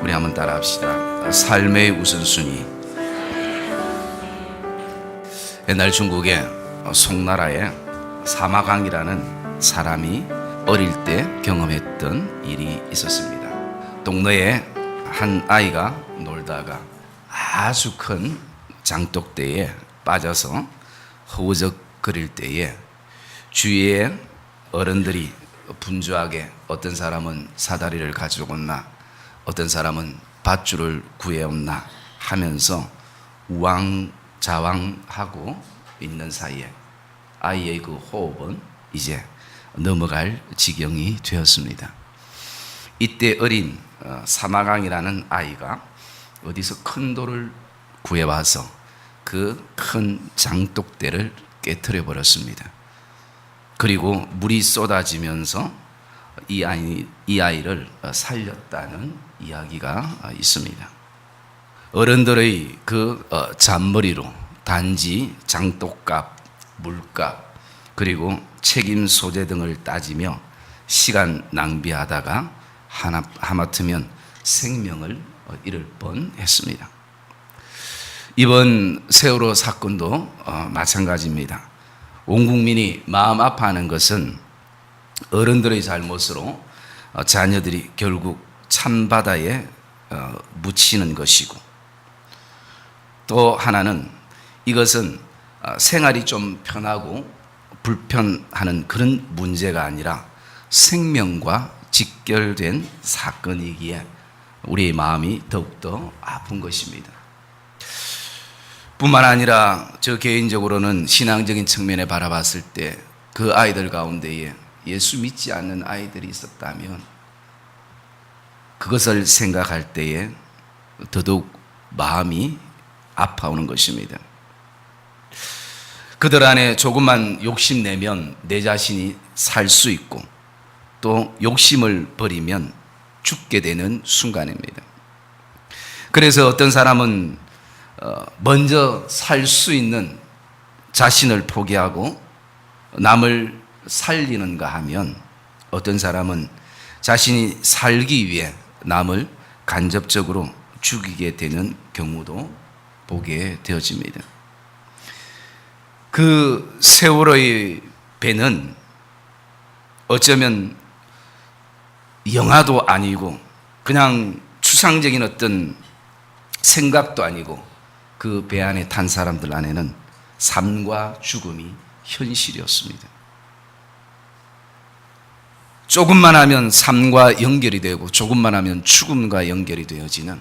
우리 한번 따라합시다. 삶의 우선순위. 옛날 중국의 송나라에 사마강이라는 사람이 어릴 때 경험했던 일이 있었습니다. 동네에 한 아이가 놀다가 아주 큰 장독대에 빠져서 허우적거릴 때에 주위에 어른들이 분주하게 어떤 사람은 사다리를 가지고 온나 어떤 사람은 밧줄을 구해온나 하면서 우왕좌왕하고 있는 사이에 아이의 그 호흡은 이제 넘어갈 지경이 되었습니다. 이때 어린 어, 사마강이라는 아이가 어디서 큰 돌을 구해와서 그 큰 장독대를 깨뜨려 버렸습니다. 그리고 물이 쏟아지면서 이 아이 이 아이를 살렸다는 이야기가 있습니다. 어른들의 그 어, 잔머리로 단지 장독값, 물값, 그리고 책임 소재 등을 따지며 시간 낭비하다가 하나, 하마터면 생명을 어, 잃을 뻔 했습니다. 이번 세월호 사건도 어, 마찬가지입니다. 온 국민이 마음 아파하는 것은 어른들의 잘못으로 어, 자녀들이 결국 찬바다에 어, 묻히는 것이고 또 하나는 이것은 어, 생활이 좀 편하고 불편하는 그런 문제가 아니라 생명과 직결된 사건이기에 우리의 마음이 더욱더 아픈 것입니다. 뿐만 아니라 저 개인적으로는 신앙적인 측면에 바라봤을 때 그 아이들 가운데에 예수 믿지 않는 아이들이 있었다면 그것을 생각할 때에 더더욱 마음이 아파오는 것입니다. 그들 안에 조금만 욕심내면 내 자신이 살 수 있고 또 욕심을 버리면 죽게 되는 순간입니다. 그래서 어떤 사람은 어, 먼저 살 수 있는 자신을 포기하고 남을 살리는가 하면 어떤 사람은 자신이 살기 위해 남을 간접적으로 죽이게 되는 경우도 보게 되어집니다. 그 세월의 배는 어쩌면 영화도 아니고 그냥 추상적인 어떤 생각도 아니고 그 배 안에 탄 사람들 안에는 삶과 죽음이 현실이었습니다. 조금만 하면 삶과 연결이 되고 조금만 하면 죽음과 연결이 되어지는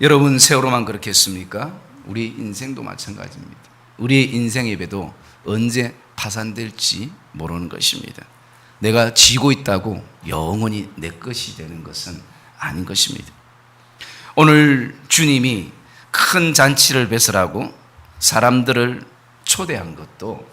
여러분 세월호만 그렇겠습니까? 우리 인생도 마찬가지입니다. 우리의 인생의 배도 언제 파산될지 모르는 것입니다. 내가 쥐고 있다고 영원히 내 것이 되는 것은 아닌 것입니다. 오늘 주님이 큰 잔치를 배설하고 사람들을 초대한 것도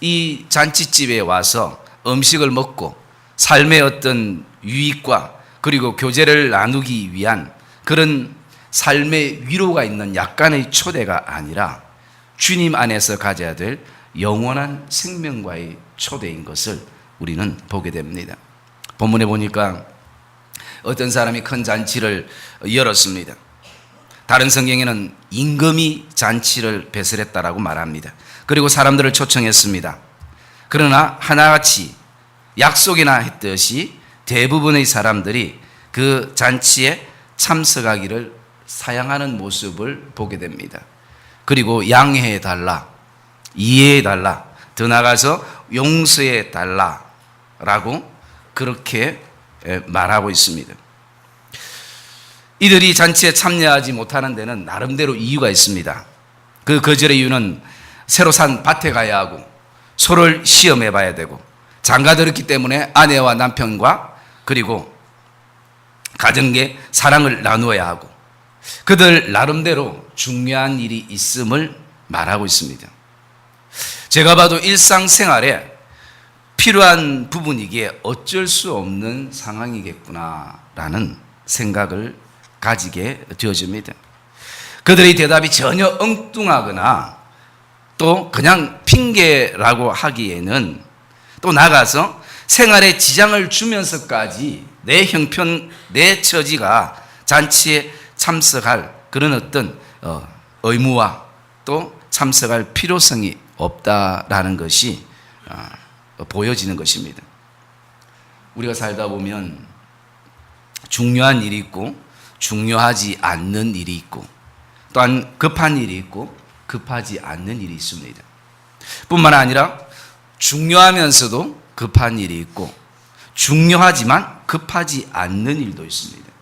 이 잔치집에 와서 음식을 먹고 삶의 어떤 유익과 그리고 교제를 나누기 위한 그런 삶의 위로가 있는 약간의 초대가 아니라 주님 안에서 가져야 될 영원한 생명과의 초대인 것을 우리는 보게 됩니다. 본문에 보니까 어떤 사람이 큰 잔치를 열었습니다. 다른 성경에는 임금이 잔치를 배설했다라고 말합니다. 그리고 사람들을 초청했습니다. 그러나 하나같이 약속이나 했듯이 대부분의 사람들이 그 잔치에 참석하기를 사양하는 모습을 보게 됩니다. 그리고 양해해 달라, 이해해 달라, 더 나가서 용서해 달라라고 그렇게 말하고 있습니다. 이들이 잔치에 참여하지 못하는 데는 나름대로 이유가 있습니다. 그 거절의 이유는 새로 산 밭에 가야 하고 소를 시험해 봐야 되고 장가 들었기 때문에 아내와 남편과 그리고 가정계 사랑을 나누어야 하고 그들 나름대로 중요한 일이 있음을 말하고 있습니다. 제가 봐도 일상생활에 필요한 부분이기에 어쩔 수 없는 상황이겠구나라는 생각을 가지게 되어집니다. 그들의 대답이 전혀 엉뚱하거나 또 그냥 핑계라고 하기에는 또 나가서 생활에 지장을 주면서까지 내 형편, 내 처지가 잔치에 참석할 그런 어떤 어, 의무와 또 참석할 필요성이 없다라는 것이 어, 보여지는 것입니다. 우리가 살다 보면 중요한 일이 있고 중요하지 않는 일이 있고 또한 급한 일이 있고 급하지 않는 일이 있습니다. 뿐만 아니라 중요하면서도 급한 일이 있고 중요하지만 급하지 않는 일도 있습니다.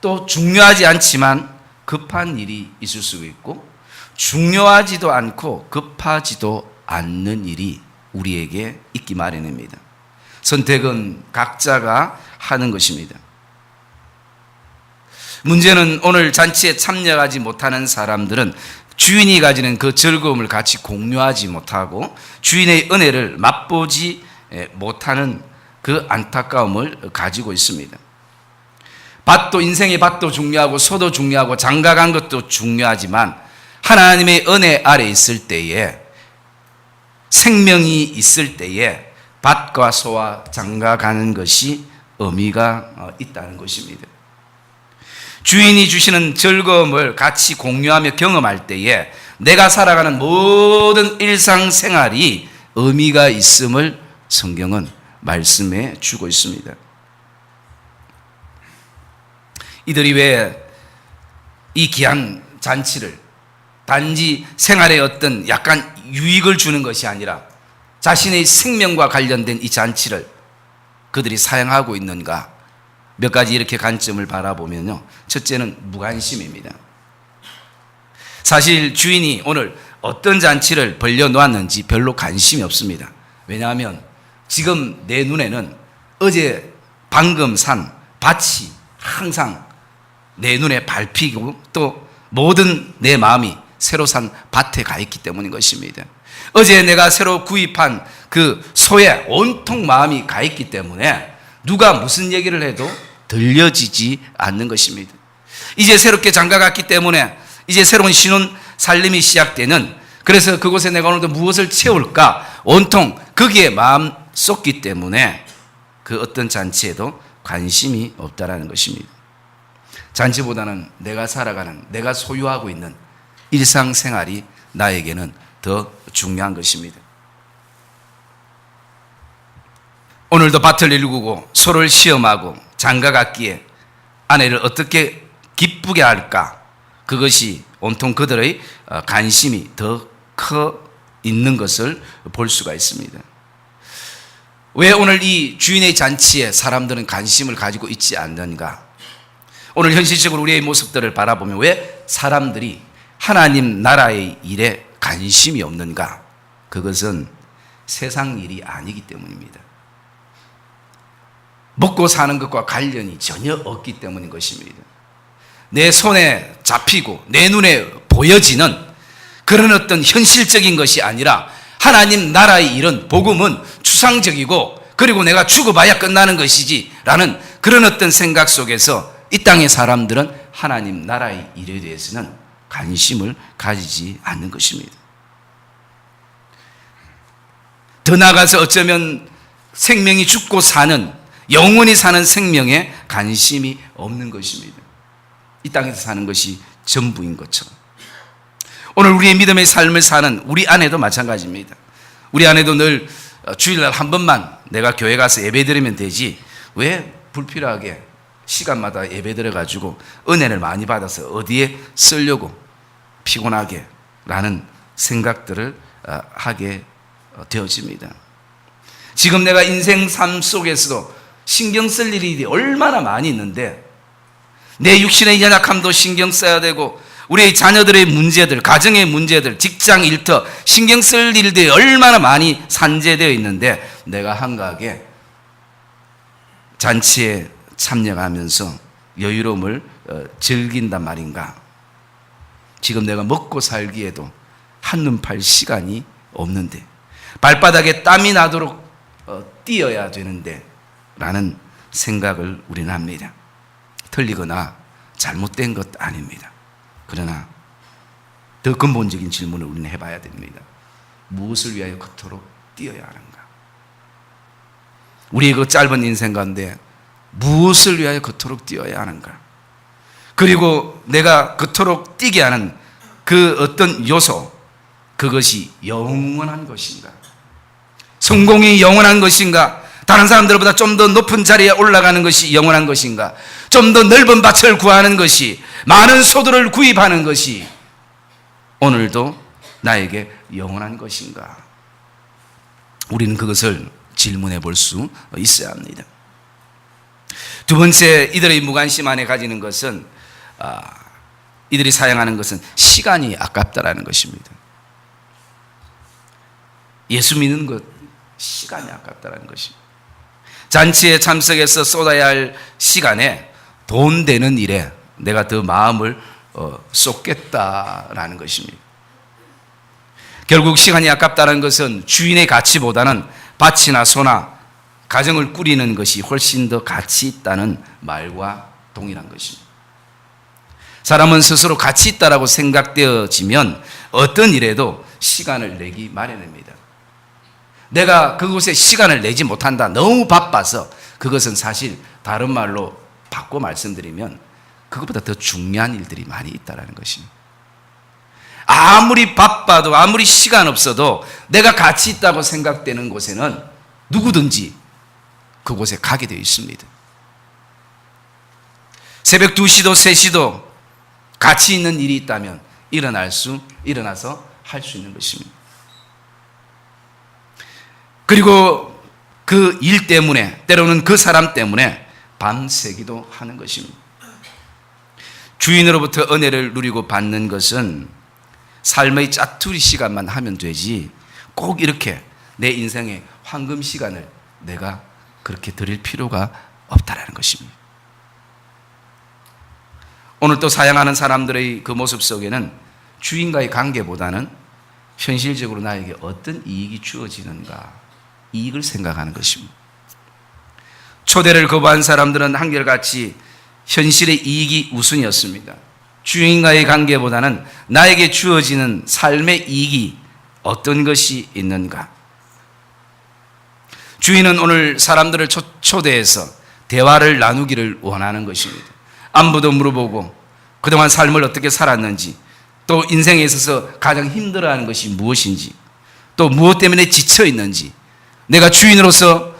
또 중요하지 않지만 급한 일이 있을 수 있고 중요하지도 않고 급하지도 않는 일이 우리에게 있기 마련입니다. 선택은 각자가 하는 것입니다. 문제는 오늘 잔치에 참여하지 못하는 사람들은 주인이 가지는 그 즐거움을 같이 공유하지 못하고 주인의 은혜를 맛보지 못하는 그 안타까움을 가지고 있습니다. 밭도 인생의 밭도 중요하고 소도 중요하고 장가간 것도 중요하지만 하나님의 은혜 아래 있을 때에 생명이 있을 때에 밭과 소와 장가가는 것이 의미가 어, 있다는 것입니다. 주인이 주시는 즐거움을 같이 공유하며 경험할 때에 내가 살아가는 모든 일상생활이 의미가 있음을 성경은 말씀해 주고 있습니다. 이들이 왜 이 귀한 잔치를 단지 생활에 어떤 약간 유익을 주는 것이 아니라 자신의 생명과 관련된 이 잔치를 그들이 사용하고 있는가 몇 가지 이렇게 관점을 바라보면요. 첫째는 무관심입니다. 사실 주인이 오늘 어떤 잔치를 벌려놓았는지 별로 관심이 없습니다. 왜냐하면 지금 내 눈에는 어제 방금 산 밭이 항상 내 눈에 밟히고 또 모든 내 마음이 새로 산 밭에 가 있기 때문인 것입니다. 어제 내가 새로 구입한 그 소에 온통 마음이 가 있기 때문에 누가 무슨 얘기를 해도 들려지지 않는 것입니다. 이제 새롭게 장가 갔기 때문에 이제 새로운 신혼 살림이 시작되는 그래서 그곳에 내가 오늘도 무엇을 채울까 온통 거기에 마음 쏟기 때문에 그 어떤 잔치에도 관심이 없다라는 것입니다. 잔치보다는 내가 살아가는 내가 소유하고 있는 일상생활이 나에게는 더 중요한 것입니다. 오늘도 밭을 일구고 소를 시험하고 장가 갔기에 아내를 어떻게 기쁘게 할까? 그것이 온통 그들의 어, 관심이 더 커 있는 것을 볼 수가 있습니다. 왜 오늘 이 주인의 잔치에 사람들은 관심을 가지고 있지 않는가? 오늘 현실적으로 우리의 모습들을 바라보면 왜 사람들이 하나님 나라의 일에 관심이 없는가? 그것은 세상 일이 아니기 때문입니다. 먹고 사는 것과 관련이 전혀 없기 때문인 것입니다. 내 손에 잡히고 내 눈에 보여지는 그런 어떤 현실적인 것이 아니라 하나님 나라의 일은 복음은 추상적이고 그리고 내가 죽어봐야 끝나는 것이지 라는 그런 어떤 생각 속에서 이 땅의 사람들은 하나님 나라의 일에 대해서는 관심을 가지지 않는 것입니다. 더 나아가서 어쩌면 생명이 죽고 사는 영원히 사는 생명에 관심이 없는 것입니다. 이 땅에서 사는 것이 전부인 것처럼. 오늘 우리의 믿음의 삶을 사는 우리 아내도 마찬가지입니다. 우리 아내도 늘 어, 주일날 한 번만 내가 교회 가서 예배 드리면 되지. 왜 불필요하게 시간마다 예배 드려가지고 은혜를 많이 받아서 어디에 쓰려고 피곤하게 라는 생각들을 어, 하게 어, 되어집니다. 지금 내가 인생 삶 속에서도 신경 쓸 일이 얼마나 많이 있는데 내 육신의 연약함도 신경 써야 되고 우리 자녀들의 문제들, 가정의 문제들, 직장 일터 신경 쓸 일들이 얼마나 많이 산재되어 있는데 내가 한가하게 잔치에 참여하면서 여유로움을 어, 즐긴단 말인가? 지금 내가 먹고 살기에도 한눈 팔 시간이 없는데 발바닥에 땀이 나도록 어, 뛰어야 되는데 라는 생각을 우리는 합니다. 틀리거나 잘못된 것 아닙니다. 그러나 더 근본적인 질문을 우리는 해봐야 됩니다. 무엇을 위하여 그토록 뛰어야 하는가? 우리의 그 짧은 인생 가운데 무엇을 위하여 그토록 뛰어야 하는가? 그리고 내가 그토록 뛰게 하는 그 어떤 요소, 그것이 영원한 것인가? 성공이 영원한 것인가? 다른 사람들보다 좀 더 높은 자리에 올라가는 것이 영원한 것인가? 좀 더 넓은 밭을 구하는 것이, 많은 소들을 구입하는 것이 오늘도 나에게 영원한 것인가? 우리는 그것을 질문해 볼 수 있어야 합니다. 두 번째, 이들의 무관심 안에 가지는 것은, 아, 이들이 사용하는 것은 시간이 아깝다라는 것입니다. 예수 믿는 것, 시간이 아깝다라는 것입니다. 잔치에 참석해서 쏟아야 할 시간에 돈 되는 일에 내가 더 마음을 어, 쏟겠다라는 것입니다. 결국 시간이 아깝다는 것은 주인의 가치보다는 밭이나 소나 가정을 꾸리는 것이 훨씬 더 가치 있다는 말과 동일한 것입니다. 사람은 스스로 가치 있다라고 생각되어지면 어떤 일에도 시간을 내기 마련입니다. 내가 그곳에 시간을 내지 못한다. 너무 바빠서 그것은 사실 다른 말로 바꿔 말씀드리면 그것보다 더 중요한 일들이 많이 있다라는 것입니다. 아무리 바빠도 아무리 시간 없어도 내가 가치 있다고 생각되는 곳에는 누구든지 그곳에 가게 되어 있습니다. 새벽 2시도 3시도 가치 있는 일이 있다면 일어날 수, 일어나서 할 수 있는 것입니다. 그리고 그 일 때문에, 때로는 그 사람 때문에 밤새기도 하는 것입니다. 주인으로부터 은혜를 누리고 받는 것은 삶의 짜투리 시간만 하면 되지 꼭 이렇게 내 인생의 황금 시간을 내가 그렇게 드릴 필요가 없다라는 것입니다. 오늘 또 사양하는 사람들의 그 모습 속에는 주인과의 관계보다는 현실적으로 나에게 어떤 이익이 주어지는가 이익을 생각하는 것입니다. 초대를 거부한 사람들은 한결같이 현실의 이익이 우선이었습니다. 주인과의 관계보다는 나에게 주어지는 삶의 이익이 어떤 것이 있는가? 주인은 오늘 사람들을 초, 초대해서 대화를 나누기를 원하는 것입니다. 안부도 물어보고 그동안 삶을 어떻게 살았는지 또 인생에 있어서 가장 힘들어하는 것이 무엇인지 또 무엇 때문에 지쳐 있는지 내가 주인으로서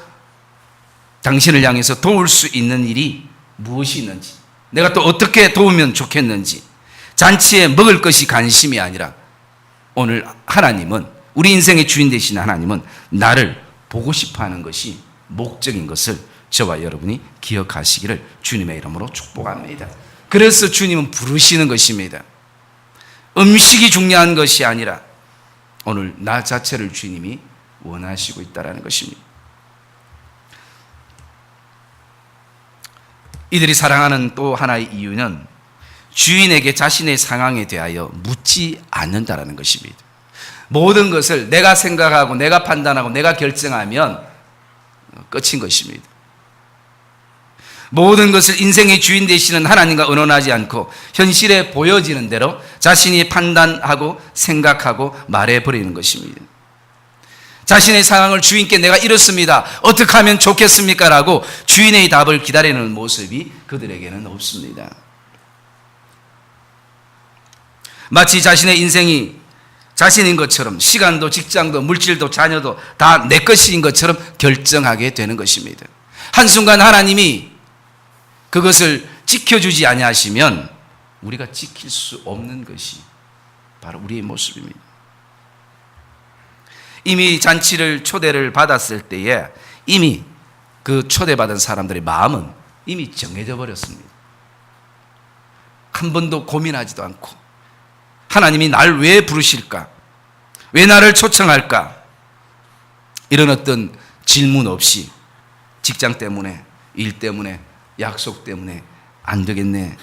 당신을 향해서 도울 수 있는 일이 무엇이 있는지 내가 또 어떻게 도우면 좋겠는지 잔치에 먹을 것이 관심이 아니라 오늘 하나님은 우리 인생의 주인 되신 하나님은 나를 보고 싶어 하는 것이 목적인 것을 저와 여러분이 기억하시기를 주님의 이름으로 축복합니다. 그래서 주님은 부르시는 것입니다. 음식이 중요한 것이 아니라 오늘 나 자체를 주님이 원하시고 있다는 것입니다. 이들이 사랑하는 또 하나의 이유는 주인에게 자신의 상황에 대하여 묻지 않는다라는 것입니다. 모든 것을 내가 생각하고 내가 판단하고 내가 결정하면 끝인 것입니다. 모든 것을 인생의 주인 되시는 하나님과 의논하지 않고 현실에 보여지는 대로 자신이 판단하고 생각하고 말해버리는 것입니다. 자신의 상황을 주인께 내가 이렇습니다. 어떻게 하면 좋겠습니까? 라고 주인의 답을 기다리는 모습이 그들에게는 없습니다. 마치 자신의 인생이 자신인 것처럼 시간도 직장도 물질도 자녀도 다 내 것인 것처럼 결정하게 되는 것입니다. 한순간 하나님이 그것을 지켜주지 아니하시면 우리가 지킬 수 없는 것이 바로 우리의 모습입니다. 이미 잔치를 초대를 받았을 때에 이미 그 초대받은 사람들의 마음은 이미 정해져 버렸습니다. 한 번도 고민하지도 않고 하나님이 날 왜 부르실까? 왜 나를 초청할까? 이런 어떤 질문 없이 직장 때문에, 일 때문에, 약속 때문에 안 되겠네.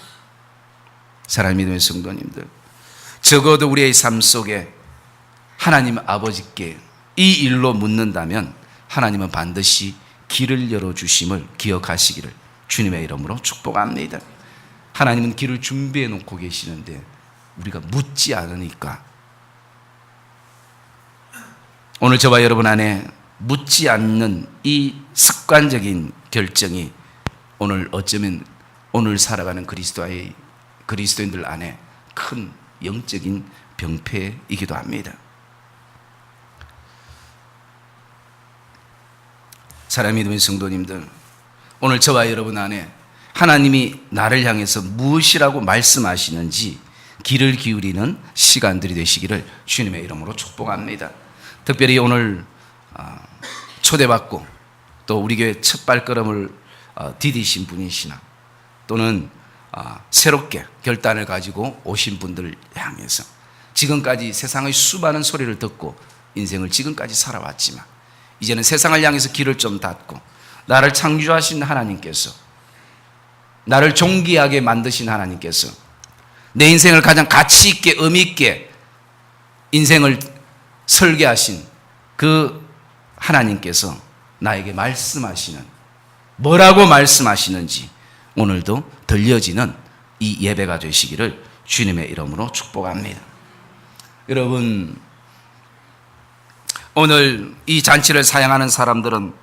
사랑의 믿음의 성도님들. 적어도 우리의 삶 속에 하나님 아버지께 이 일로 묻는다면 하나님은 반드시 길을 열어주심을 기억하시기를 주님의 이름으로 축복합니다. 하나님은 길을 준비해 놓고 계시는데 우리가 묻지 않으니까 오늘 저와 여러분 안에 묻지 않는 이 습관적인 결정이 오늘 어쩌면 오늘 살아가는 그리스도의 그리스도인들 안에 큰 영적인 병폐이기도 합니다. 사랑의 믿음의 성도님들, 오늘 저와 여러분 안에 하나님이 나를 향해서 무엇이라고 말씀하시는지 귀를 기울이는 시간들이 되시기를 주님의 이름으로 축복합니다. 특별히 오늘 아, 초대받고 또 우리 교회 첫 발걸음을 어, 디디신 분이시나 또는 아, 새롭게 결단을 가지고 오신 분들을 향해서 지금까지 세상의 수많은 소리를 듣고 인생을 지금까지 살아왔지만 이제는 세상을 향해서 길을 좀 닫고 나를 창조하신 하나님께서 나를 존귀하게 만드신 하나님께서 내 인생을 가장 가치 있게 의미 있게 인생을 설계하신 그 하나님께서 나에게 말씀하시는 뭐라고 말씀하시는지 오늘도 들려지는 이 예배가 되시기를 주님의 이름으로 축복합니다. 여러분 오늘 이 잔치를 사용하는 사람들은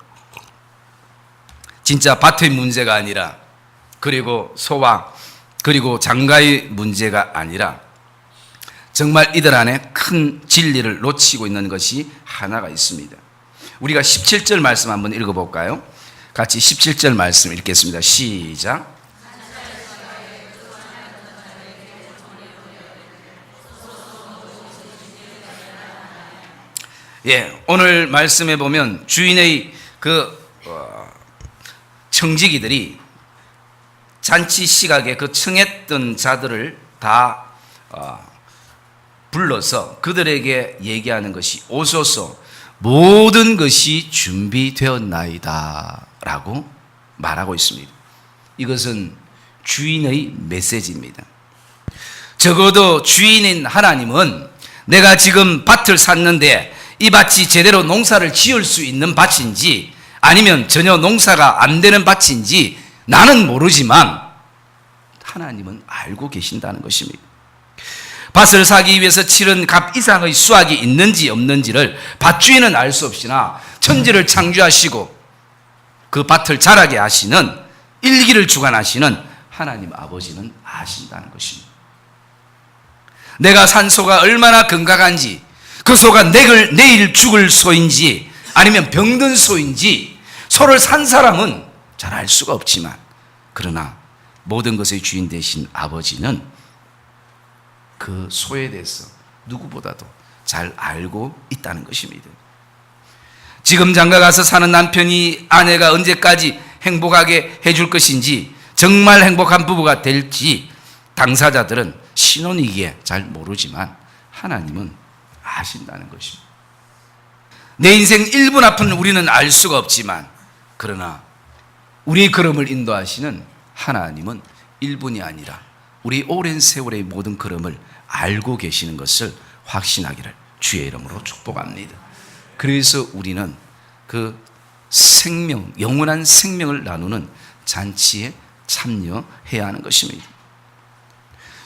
진짜 밭의 문제가 아니라 그리고 소와 그리고 장가의 문제가 아니라 정말 이들 안에 큰 진리를 놓치고 있는 것이 하나가 있습니다. 우리가 17절 말씀 한번 읽어볼까요? 같이 17절 말씀 읽겠습니다. 시작. 예, 오늘 말씀에 보면 주인의 그 어, 청지기들이 잔치 시각에 그 청했던 자들을 다 어, 불러서 그들에게 얘기하는 것이 오소서 모든 것이 준비되었나이다 라고 말하고 있습니다. 이것은 주인의 메시지입니다. 적어도 주인인 하나님은 내가 지금 밭을 샀는데 이 밭이 제대로 농사를 지을 수 있는 밭인지 아니면 전혀 농사가 안 되는 밭인지 나는 모르지만 하나님은 알고 계신다는 것입니다. 밭을 사기 위해서 치른 값 이상의 수확이 있는지 없는지를 밭주인은 알 수 없으나 천지를 창조하시고 그 밭을 자라게 하시는 일기를 주관하시는 하나님 아버지는 아신다는 것입니다. 내가 산 소가 얼마나 건강한지 그 소가 내일, 내일 죽을 소인지 아니면 병든 소인지 소를 산 사람은 잘 알 수가 없지만 그러나 모든 것의 주인 되신 아버지는 그 소에 대해서 누구보다도 잘 알고 있다는 것입니다. 지금 장가 가서 사는 남편이 아내가 언제까지 행복하게 해줄 것인지 정말 행복한 부부가 될지 당사자들은 신혼이기에 잘 모르지만 하나님은 아신다는 것입니다. 내 인생 1분 앞은 우리는 알 수가 없지만 그러나 우리의 걸음을 인도하시는 하나님은 1분이 아니라 우리 오랜 세월의 모든 걸음을 알고 계시는 것을 확신하기를 주의 이름으로 축복합니다. 그래서 우리는 그 생명, 영원한 생명을 나누는 잔치에 참여해야 하는 것입니다.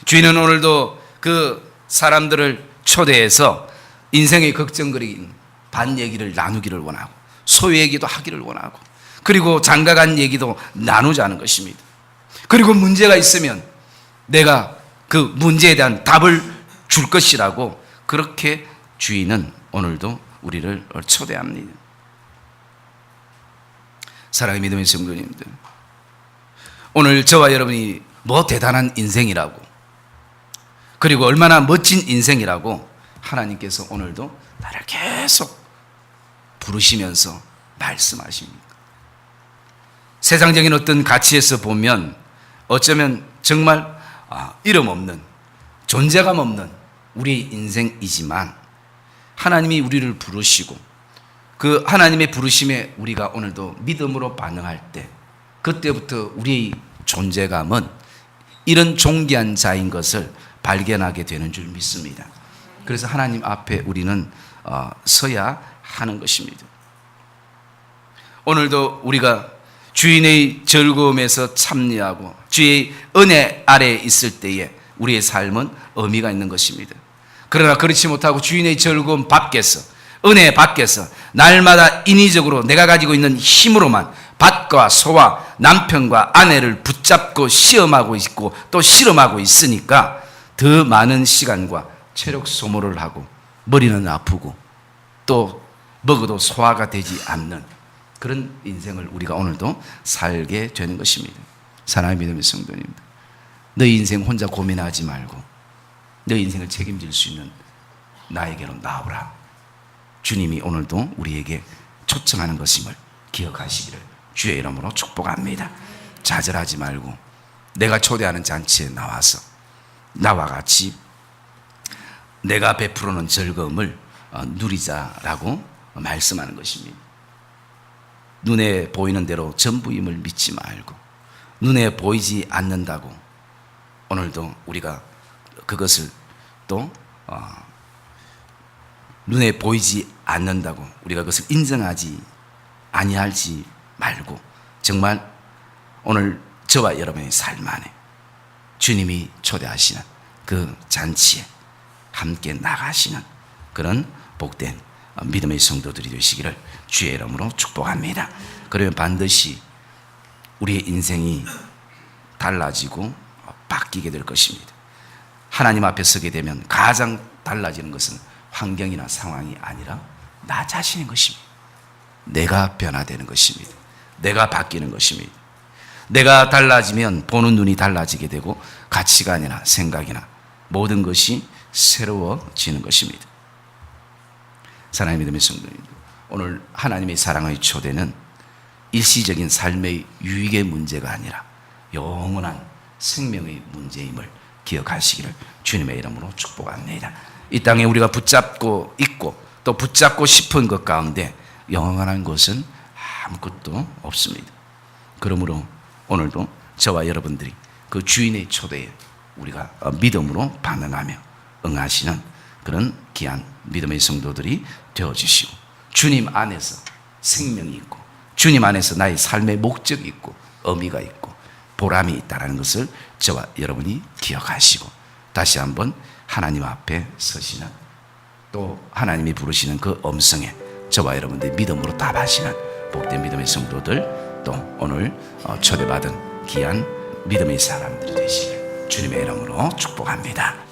주인은 오늘도 그 사람들을 초대해서 인생의 걱정거리인 반 얘기를 나누기를 원하고 소 얘기도 하기를 원하고 그리고 장가간 얘기도 나누자는 것입니다. 그리고 문제가 있으면 내가 그 문제에 대한 답을 줄 것이라고 그렇게 주인은 오늘도 우리를 초대합니다. 사랑의 믿음의 성도님들, 오늘 저와 여러분이 뭐 대단한 인생이라고, 그리고 얼마나 멋진 인생이라고 하나님께서 오늘도 나를 계속 부르시면서 말씀하십니다. 세상적인 어떤 가치에서 보면 어쩌면 정말 아, 이름 없는 존재감 없는 우리 인생이지만 하나님이 우리를 부르시고 그 하나님의 부르심에 우리가 오늘도 믿음으로 반응할 때 그때부터 우리의 존재감은 이런 존귀한 자인 것을 발견하게 되는 줄 믿습니다. 그래서 하나님 앞에 우리는 어, 서야 하는 것입니다. 오늘도 우리가 주인의 즐거움에서 참여하고 주의 은혜 아래에 있을 때에 우리의 삶은 의미가 있는 것입니다. 그러나 그렇지 못하고 주인의 즐거움 밖에서 은혜 밖에서 날마다 인위적으로 내가 가지고 있는 힘으로만 밭과 소와 남편과 아내를 붙잡고 시험하고 있고 또 실험하고 있으니까 더 많은 시간과 체력 소모를 하고 머리는 아프고 또 먹어도 소화가 되지 않는 그런 인생을 우리가 오늘도 살게 되는 것입니다. 사랑의 믿음의 성도님들. 너희 인생 혼자 고민하지 말고 너희 인생을 책임질 수 있는 나에게로 나오라. 주님이 오늘도 우리에게 초청하는 것임을 기억하시기를 주의 이름으로 축복합니다. 좌절하지 말고 내가 초대하는 잔치에 나와서 나와 같이 내가 베풀어놓은 즐거움을 어, 누리자라고 말씀하는 것입니다. 눈에 보이는 대로 전부임을 믿지 말고 눈에 보이지 않는다고 오늘도 우리가 그것을 또 어, 눈에 보이지 않는다고 우리가 그것을 인정하지 아니할지 말고 정말 오늘 저와 여러분의 삶 안에 주님이 초대하시는 그 잔치에 함께 나가시는 그런 복된 믿음의 성도들이 되시기를 주의 이름으로 축복합니다. 그러면 반드시 우리의 인생이 달라지고 바뀌게 될 것입니다. 하나님 앞에 서게 되면 가장 달라지는 것은 환경이나 상황이 아니라 나 자신인 것입니다. 내가 변화되는 것입니다. 내가 바뀌는 것입니다. 내가 달라지면 보는 눈이 달라지게 되고 가치관이나 생각이나 모든 것이 새로워지는 것입니다. 사랑의 믿음의 성도님, 오늘 하나님의 사랑의 초대는 일시적인 삶의 유익의 문제가 아니라 영원한 생명의 문제임을 기억하시기를 주님의 이름으로 축복합니다. 이 땅에 우리가 붙잡고 있고 또 붙잡고 싶은 것 가운데 영원한 것은 아무것도 없습니다. 그러므로 오늘도 저와 여러분들이 그 주인의 초대에 우리가 믿음으로 반응하며 응하시는 그런 귀한 믿음의 성도들이 되어 주시고 주님 안에서 생명이 있고 주님 안에서 나의 삶의 목적이 있고 의미가 있고 보람이 있다는 것을 저와 여러분이 기억하시고 다시 한번 하나님 앞에 서시는 또 하나님이 부르시는 그 음성에 저와 여러분들이 믿음으로 답하시는 복된 믿음의 성도들 또 오늘 어, 초대받은 귀한 믿음의 사람들이 되시길 주님의 이름으로 축복합니다.